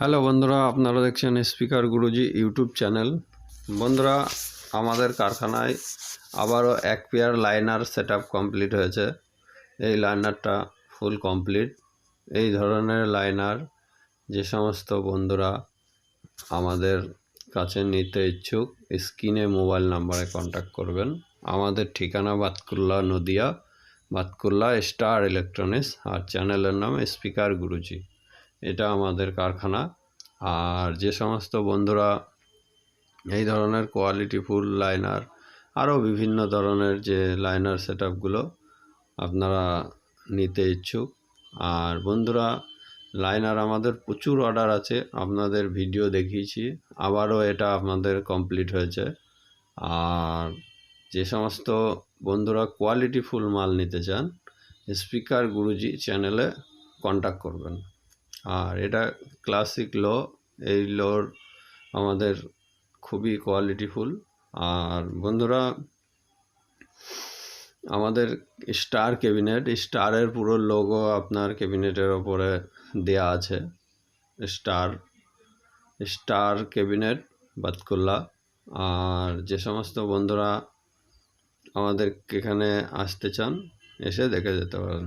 Hello বন্ধুরা, আপনারা দেখছেন স্পিকার গুরুজি ইউটিউব চ্যানেল। বন্ধুরা, আমাদের কারখানায় আবারও এক পেয়ার লাইনার সেট কমপ্লিট হয়েছে। এই লাইনারটা ফুল কমপ্লিট। এই ধরনের লাইনার যে সমস্ত বন্ধুরা আমাদের কাছে নিতে ইচ্ছুক, স্ক্রিনে মোবাইল নাম্বারে কন্ট্যাক্ট করবেন। আমাদের ঠিকানা বাতকুল্লা নদিয়া, বাতকুল্লা স্টার ইলেকট্রনিক্স আর চ্যানেলের নাম স্পিকার গুরুজি। এটা আমাদের কারখানা। আর যে সমস্ত বন্ধুরা এই ধরনের কোয়ালিটি ফুল লাইনার আরও বিভিন্ন ধরনের যে লাইনার সেট আপনারা নিতে ইচ্ছুক। আর বন্ধুরা লাইনার আমাদের প্রচুর অর্ডার আছে, আপনাদের ভিডিও দেখিয়েছি, আবারও এটা আপনাদের কমপ্লিট হয়েছে। আর যে সমস্ত বন্ধুরা কোয়ালিটি ফুল মাল নিতে চান স্পিকার গুরুজি চ্যানেলে কন্ট্যাক্ট করবেন। আর এটা ক্লাসিক লো এই লোর আমাদের খুবই কোয়ালিটিফুল আর বন্ধুরা, আমাদের স্টার ক্যাবিনেট স্টারের পুরো লোগো আপনার ক্যাবিনেটের ওপরে দেয়া আছে। Star star cabinet Batkulla. আর যে সমস্ত বন্ধুরা আমাদের এখানে আসতে চান, এসে দেখে যেতে পারেন।